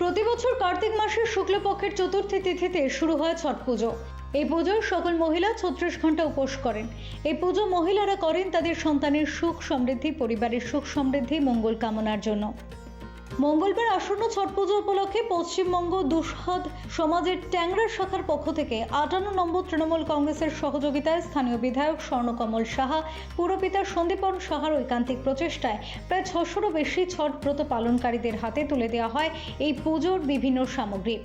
প্রতি বছর কার্তিক মাসের শুক্লপক্ষের চতুর্থী তিথিতে শুরু হয় ছট পুজো। এই পুজোয় সকল মহিলা ছত্রিশ ঘণ্টা উপোস করেন। এই পুজো মহিলারা করেন তাদের সন্তানের সুখ সমৃদ্ধি, পরিবারের সুখ সমৃদ্ধি, মঙ্গল কামনার জন্য। মঙ্গলবার আসন্ন ছট পুজো উপলক্ষে পশ্চিমবঙ্গ দুঃসাদ সমাজের ট্যাংরা শাখার পক্ষ থেকে আটান্ন নম্বর তৃণমূল কংগ্রেসের সহযোগিতায় স্থানীয় বিধায়ক স্বর্ণকমল সাহা, পুরপিতা সন্দীপন সাহার ঐকান্তিক প্রচেষ্টায় প্রায় ছশোরও বেশি ছট ব্রত পালনকারীদের হাতে তুলে দেওয়া হয় এই পুজোর বিভিন্ন সামগ্রী।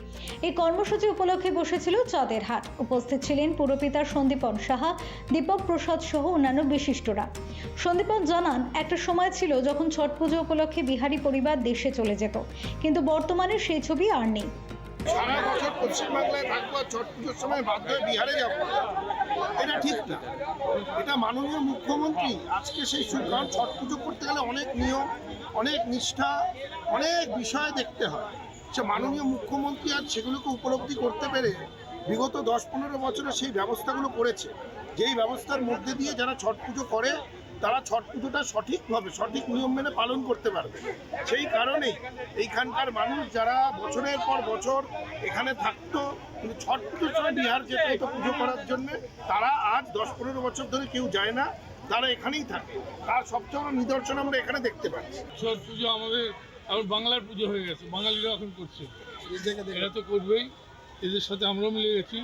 এই কর্মসূচি উপলক্ষে বসেছিল চাঁদের হাট। উপস্থিত ছিলেন পুরপিতা সন্দীপন সাহা, দীপক প্রসাদ সহ অন্যান্য বিশিষ্টরা। সন্দীপন জানান, একটা সময় ছিল যখন ছট পুজো উপলক্ষে বিহারি পরিবার দেশে চলে যেত। কিন্তু বর্তমানে সেই ছবি আর নেই। সারা বছর ছট পুজোর সময় এটা ঠিক এটা মাননীয় মুখ্যমন্ত্রী আজকে সেই ছট পুজো করতে গেলে অনেক নিয়ম, অনেক নিষ্ঠা, অনেক বিষয় দেখতে হয়। মাননীয় মুখ্যমন্ত্রী আজ সেগুলোকে উপলব্ধি করতে পেরে বিগত দশ পনেরো বছরে সেই ব্যবস্থাগুলো করেছে। যেই ব্যবস্থার মধ্যে দিয়ে যারা ছট পুজো করে তারা ছট পুজোটা সঠিকভাবে সঠিক নিয়ম মেনে পালন করতে পারবে। সেই কারণেই এইখানকার মানুষ যারা বছরের পর বছর এখানে থাকতো কিন্তু ছট পুজোর সময় বিহার যেত হতো পুজো করার জন্য তারা আজ দশ পনেরো বছর ধরে কেউ যায় না তারা এখানেই থাকে। তার সবচেয়ে বড় নিদর্শন আমরা এখানে দেখতে পাচ্ছি। ছট পুজো আমাদের এখন বাংলার পুজো হয়ে গেছে বাঙালিরা এখন করছে। এটা তো করবেই। এদের সাথে আমরাও মিলে গেছি।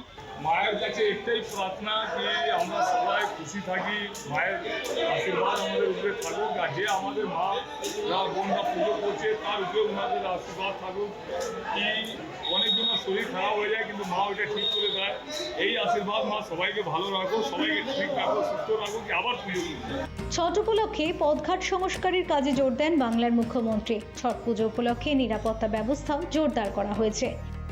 মায়ের কাছে একটাই প্রার্থনা যে আমরা সবাই খুশি থাকি মায়ের আশীর্বাদ আমাদের উপরে থাকুক আর যে আমাদের মা রা বোনরা পুজো করছে তার উপরে ওনাদের আশীর্বাদ থাকুক। কি অনেকজনের শরীর খারাপ হয়ে যায় কিন্তু মা ওইটা ঠিক করে দেয়। এই আশীর্বাদ মা সবাইকে ভালো রাখো সবাইকে ঠিক রাখো সুস্থ রাখো কি আবার পুজো ছট উপলক্ষে পদঘাট সংস্কারের কাজে জোর দেন বাংলার মুখ্যমন্ত্রী। ছট পুজো উপলক্ষে নিরাপত্তা ব্যবস্থাও জোরদার করা হয়েছে।